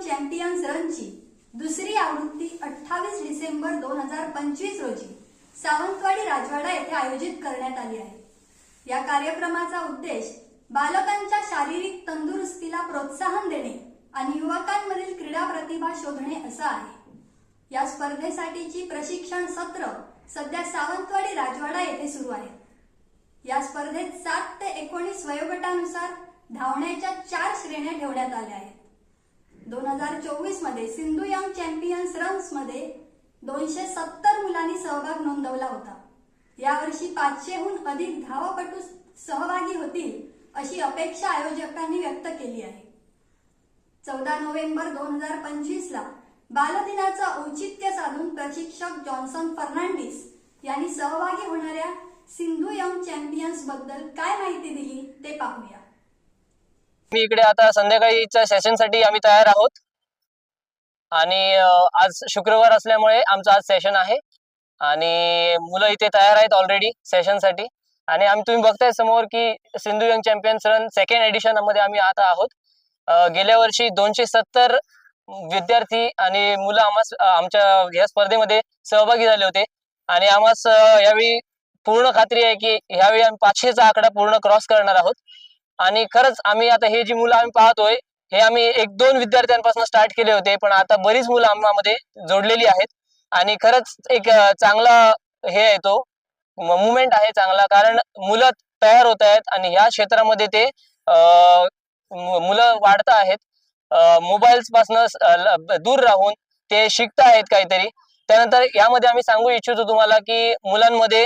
Champions रणची दुसरी आवृत्ती अठ्ठावीस डिसेंबर दोन हजार पंचवीस रोजी सावंतवाडी राजवाडा येथे आयोजित करण्यात आली आहे. या कार्यक्रमाचा उद्देश बालकांच्या शारीरिक तंदुरुस्तीला प्रोत्साहन देणे आणि युवकांमधील क्रीडा प्रतिभा शोधणे असं आहे. या स्पर्धेसाठीची प्रशिक्षण सत्र सध्या सावंतवाडी राजवाडा येथे सुरू आहे. या स्पर्धेत सात ते एकोणीस वयोगटानुसार धावण्याच्या चार श्रेण्या ठेवण्यात आल्या आहेत. दोन हजार चोवीसमध्ये सिंधू यंग चॅम्पियन्स रन्समध्ये दोनशे सत्तर मुलांनी सहभाग नोंदवला होता. यावर्षी पाचशेहून अधिक धावपटू सहभागी होतील अशी अपेक्षा आयोजकांनी व्यक्त केली आहे. चौदा नोव्हेंबर दोन हजार पंचवीस ला बालदिनाचं औचित्य साधून प्रशिक्षक जॉन्सन फर्नांडिस यांनी सहभागी होणाऱ्या सिंधू यंग चॅम्पियन्सबद्दल काय माहिती दिली ते पाहूया. मी इकडे आता संध्याकाळीच्या सेशनसाठी आम्ही तयार आहोत. आणि आज शुक्रवार असल्यामुळे आमचं आज सेशन आहे. आणि मुलं इथे तयार आहेत ऑलरेडी सेशनसाठी आणि आम्ही तुम्ही बघताय समोर की Sindhu young champions run second एडिशनमध्ये आम्ही आता आहोत. गेल्या वर्षी दोनशे सत्तर विद्यार्थी आणि मुलं आम्हास आमच्या या स्पर्धेमध्ये सहभागी झाले होते. आणि आम्हास यावेळी पूर्ण खात्री आहे की ह्यावेळी आम्ही पाचशेचा आकडा पूर्ण क्रॉस करणार आहोत. आणि खरंच आम्ही आता हे जी मुलं आम्ही पाहतोय हे आम्ही एक दोन विद्यार्थ्यांपासून स्टार्ट केले होते पण आता बरीच मुलं आम्हामध्ये जोडलेली आहेत. आणि खरंच एक चांगला हे आहे तो मुवमेंट आहे चांगला कारण मुलं तयार होत आहेत आणि ह्या क्षेत्रामध्ये ते मुलं वाढत आहेत. मोबाईल्सपासून दूर राहून ते शिकत आहेत काहीतरी. त्यानंतर यामध्ये आम्ही सांगू इच्छितो तुम्हाला की मुलांमध्ये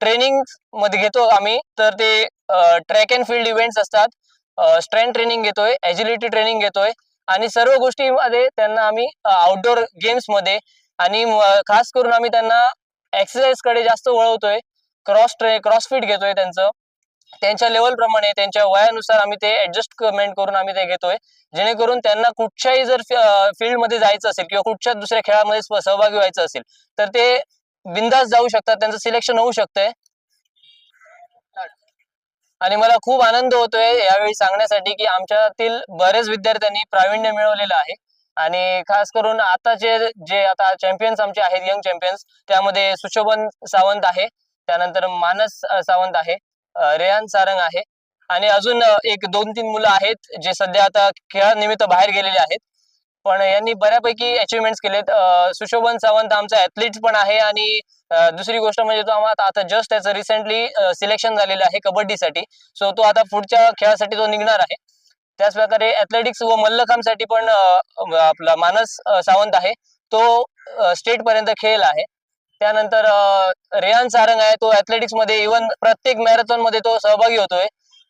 ट्रेनिंगमध्ये घेतो आम्ही. तर ते ट्रॅक अँड फील्ड इव्हेंट्स असतात. स्ट्रेंथ ट्रेनिंग घेतोय एजिलिटी ट्रेनिंग घेतोय आणि सर्व गोष्टीमध्ये त्यांना आम्ही आउटडोअर गेम्समध्ये आणि खास करून आम्ही त्यांना एक्सरसाइजकडे जास्त वळवतोय. क्रॉस ट्रे क्रॉसफिट घेतोय त्यांचं. त्यांच्या लेवल प्रमाणे त्यांच्या वयानुसार आम्ही ते ऍडजस्टमेंट करून आम्ही ते घेतोय. जेणेकरून त्यांना कुठच्याही जर फील्डमध्ये जायचं असेल किंवा कुठच्या दुसऱ्या खेळामध्ये सहभागी व्हायचं असेल तर ते बिंदास जाऊ शकतात त्यांचं सिलेक्शन होऊ शकतंय. आणि मला खूप आनंद होतोय यावेळी सांगण्यासाठी की आमच्यातील बरेच विद्यार्थ्यांनी प्रावीण्य मिळवलेलं आहे. आणि खास करून आताचे जे आता चॅम्पियन्स आमचे आहेत यंग चॅम्पियन्स त्यामध्ये सुशोभन सावंत आहे. त्यानंतर मानस सावंत आहे अ, रेहान सारंग आहे. आणि अजून एक दोन तीन मुलं आहेत जे सध्या आता खेळानिमित्त बाहेर गेलेले आहेत. पण यांनी बऱ्यापैकी अचिव्हमेंट्स केलेत. सुशोभन सावंत आमचा ऍथलीट पण आहे आणि दुसरी गोष्ट म्हणजे तो आम्हाला आता जस्ट त्याचं रिसेंटली सिलेक्शन झालेलं आहे कबड्डीसाठी. सो तो आता पुढच्या खेळासाठी तो निघणार आहे. त्याच प्रकारे ऍथलेटिक्स व मल्लखांबसाठी पण आपला मानस सावंत आहे. तो स्टेट पर्यंत खेळला आहे. त्यानंतर रेयान रेहान सारंग आहे. तो ऍथलेटिक्समध्ये इव्हन प्रत्येक मॅरेथॉनमध्ये तो सहभागी होतोय.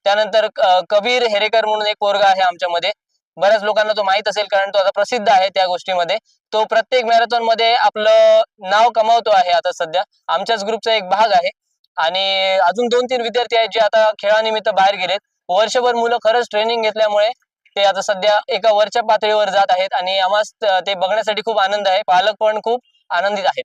त्यानंतर कबीर हेरेकर म्हणून एक वर्ग आहे आमच्यामध्ये. बऱ्याच लोकांना तो माहीत असेल कारण तो आता प्रसिद्ध आहे त्या गोष्टीमध्ये. तो प्रत्येक मॅरेथॉनमध्ये आपलं नाव कमावतो आहे आता सध्या. आमच्याच ग्रुपचा एक भाग आहे. आणि अजून दोन तीन विद्यार्थी आहेत जे आता खेळानिमित्त बाहेर गेलेत. वर्षभर मुलं खरंच ट्रेनिंग घेतल्यामुळे ते आता सध्या एका वरच्या पातळीवर जात आहेत. आणि आम्हाला ते बघण्यासाठी खूप आनंद आहे. पालक पण खूप आनंदित आहेत.